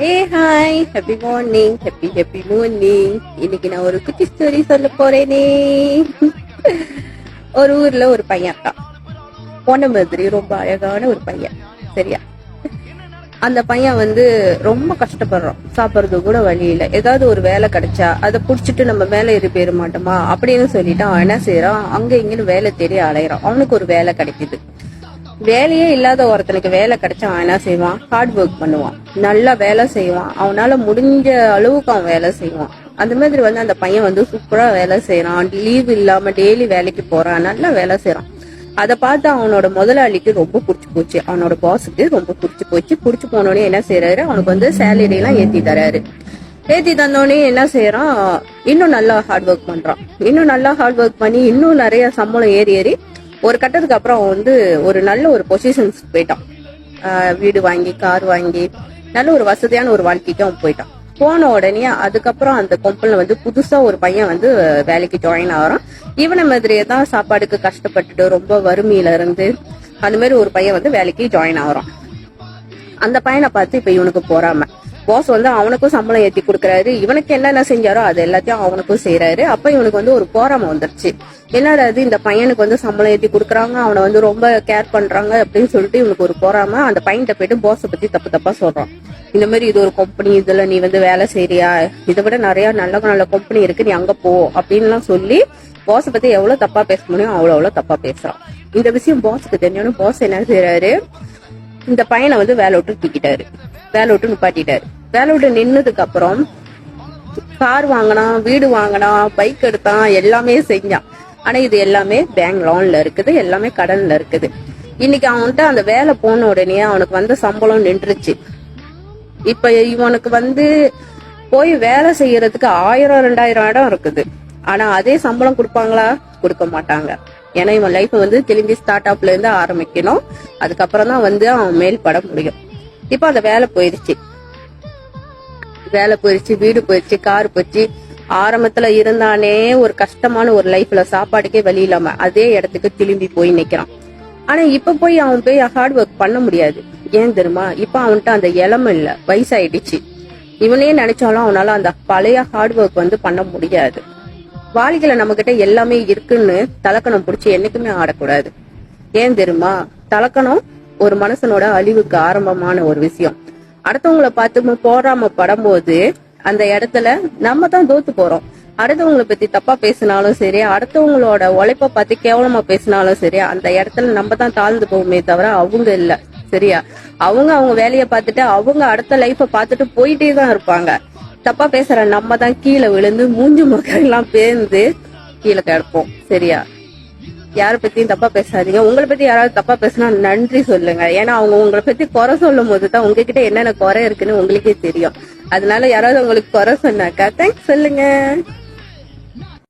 ஏ hi happy morning happy happy morning இன்னைக்கு நான் ஒரு குட்டி ஸ்டோரி சொல்ல போறேனே. ஒரு ஊர்ல ஒரு பையன் இருக்கான். போன மாதிரி ரொம்ப அழகான ஒரு பையன். சரியா? அந்த பையன் வந்து ரொம்ப கஷ்டப்படுறான். சாப்பிடுறது கூட வழி ஏதாவது ஒரு வேலை கிடைச்சா அதை புடிச்சிட்டு நம்ம மேல ஏறி போயிட மாட்டோமா? அப்படின்னு சொல்லிட்டு அவன் என்ன செய்யறான்? அங்க இங்கன்னு வேலை தேடி அலையறான். அவனுக்கு ஒரு வேலை கிடைக்குது. வேலையே இல்லாத ஒருத்தனுக்கு வேலை கிடைச்சா அவன் என்ன செய்வான்? ஹார்ட் ஒர்க் பண்ணுவான். நல்லா வேலை செய்வான். அவனால முடிஞ்ச அளவுக்கு அவன் வேலை செய்வான். அந்த மாதிரி வந்து அந்த பையன் வந்து சூப்பரா வேலை செய்யறான் லீவ் இல்லாம டெய்லி வேலைக்கு போறான். நல்லா வேலை செய்யறான் அதை பார்த்து அவனோட முதலாளிக்கு ரொம்ப பிடிச்சி போச்சு. அவனோட பாஸுக்கு ரொம்ப பிடிச்சி போச்சு. பிடிச்சி போனோடனே என்ன செய்யறாரு அவனுக்கு வந்து சேலரி எல்லாம் ஏத்தி தராரு. ஏத்தி தந்தோடனே என்ன செய்யறான் இன்னும் நல்லா ஹார்ட் ஒர்க் பண்றான். இன்னும் நல்லா ஹார்ட் ஒர்க் பண்ணி இன்னும் நிறைய சம்பளம் ஏறி ஏறி ஒரு கட்டத்துக்கு அப்புறம் அவன் வந்து ஒரு நல்ல ஒரு பொசிஷன்ஸ் போயிட்டான். வீடு வாங்கி கார் வாங்கி நல்ல ஒரு வசதியான ஒரு வாழ்க்கைக்கு அவன் போயிட்டான். போன உடனே அதுக்கப்புறம் அந்த கம்பெனில வந்து புதுசா ஒரு பையன் வந்து வேலைக்கு ஜாயின் ஆகிறான். இவனை மாதிரியே தான் சாப்பாடுக்கு கஷ்டப்பட்டுட்டு ரொம்ப வறுமையில இருந்து அந்த மாதிரி ஒரு பையன் வந்து வேலைக்கு ஜாயின் ஆகுறான். அந்த பையனை பார்த்து இப்ப இவனுக்கு போறாம. பாஸ் வந்து அவனுக்கும் சம்பளம் ஏத்தி கொடுக்கறாரு. இவனுக்கு என்னென்ன செஞ்சாரோ அது எல்லாத்தையும் அவனுக்கும் செய்யறாரு அப்ப இவனுக்கு வந்து ஒரு போராம வந்துருச்சு. என்னடா இது இந்த பையனுக்கு வந்து சம்பளம் ஏத்தி கொடுக்குறாங்க அவனை வந்து ரொம்ப கேர் பண்றாங்க அப்படின்னு சொல்லிட்டு இவனுக்கு ஒரு போராம அந்த பையன்கிட்ட போயிட்டு பாஸ பத்தி தப்பு தப்பா சொல்றான். இந்த மாதிரி இது ஒரு கம்பெனி இதுல நீ வந்து வேலை செய்யறியா இதை விட நிறைய நல்ல நல்ல கம்பெனி இருக்கு நீ அங்க போ அப்படின்லாம் சொல்லி பாஸ பத்தி எவ்வளவு தப்பா பேச முடியும் அவ்வளவு அவ்வளவு தப்பா பேசுறான். இந்த விஷயம் பாஸுக்கு தெரிஞ்சோன்னு பாஸ் என்ன செய்யறாரு இந்த பையனை வந்து வேலை விட்டு தூக்கிட்டாரு. வேலை விட்டு நிப்பாட்டிட்டாரு. வேலை விட்டு நின்னதுக்கு அப்புறம் கார் வாங்கினான் வீடு வாங்கினான் பைக் எடுத்தான் எல்லாமே செஞ்சான். ஆனா இது எல்லாமே பேங்க் லோன்ல இருக்குது எல்லாமே கடன்ல இருக்குது. இன்னைக்கு அவன்கிட்ட அந்த வேலை போன உடனே அவனுக்கு வந்த சம்பளம் நின்றுச்சு. இப்ப இவனுக்கு வந்து போய் வேலை செய்யறதுக்கு ஆயிரம் ரெண்டாயிரம் இடம் இருக்குது. ஆனா அதே சம்பளம் கொடுப்பாங்களா? கொடுக்க மாட்டாங்க. ஏன்னா இவன் லைஃப் வந்து திரும்பி ஸ்டார்ட் அப்ல இருந்து ஆரம்பிக்கணும். அதுக்கப்புறம் தான் வந்து அவன் மேல் பட முடியும். இப்ப அந்த வேலை போயிருச்சு. வேலை போயிருச்சு வீடு போயிருச்சு கார் போயிருச்சு ஆரம்பத்துல இருந்தானே ஒரு கஷ்டமான ஒரு லைஃப்ல சாப்பாடுக்கே வழி இல்லாம அதே இடத்துக்கு திரும்பி போய் நிக்கிறான். ஆனா இப்ப போய் அவன் போய் ஹார்ட் ஒர்க் பண்ண முடியாது. ஏன் தெரியுமா? இப்ப அவன்கிட்ட அந்த இளம இல்ல வயசாயிடுச்சு. இவனே நினைச்சாலும் அவனால அந்த பழைய ஹார்ட் ஒர்க் வந்து பண்ண முடியாது. வாழ்க்கையில நம்ம கிட்ட எல்லாமே இருக்குன்னு தலக்கணம் பிடிச்சி என்னைக்குமே ஆடக்கூடாது. ஏன் தெரியுமா? தலக்கணம் ஒரு மனுஷனோட அழிவுக்கு ஆரம்பமான ஒரு விஷயம். அடுத்தவங்கள பார்த்து போராம படும்போது அந்த இடத்துல நம்ம தான் தோத்து போறோம். அடுத்தவங்களை பத்தி தப்பா பேசினாலும் சரி அடுத்தவங்களோட உழைப்ப பார்த்து கேவலமா பேசினாலும் சரி அந்த இடத்துல நம்ம தான் தாழ்ந்து போவோமே தவிர அவங்க இல்ல. சரியா? அவங்க அவங்க வேலையை பார்த்துட்டு அவங்க அடுத்த லைஃப பார்த்துட்டு போயிட்டே தான் இருப்பாங்க. தப்பா பேசுற நம்ம தான் கீழே விழுந்து மூஞ்சி முகம் எல்லாம் பேர்ந்து கீழே கிடப்போம். சரியா? யாரை பத்தியும் தப்பா பேசாதீங்க. உங்களை பத்தி யாராவது தப்பா பேசினா நன்றி சொல்லுங்க. ஏன்னா அவங்க உங்களை பத்தி குறை சொல்லும் போது தான் உங்ககிட்ட என்னென்ன குறை இருக்குன்னு உங்களுக்கே தெரியும். அதனால யாராவது உங்களுக்கு குறை சொன்னாக்கா தேங்க்ஸ் சொல்லுங்க.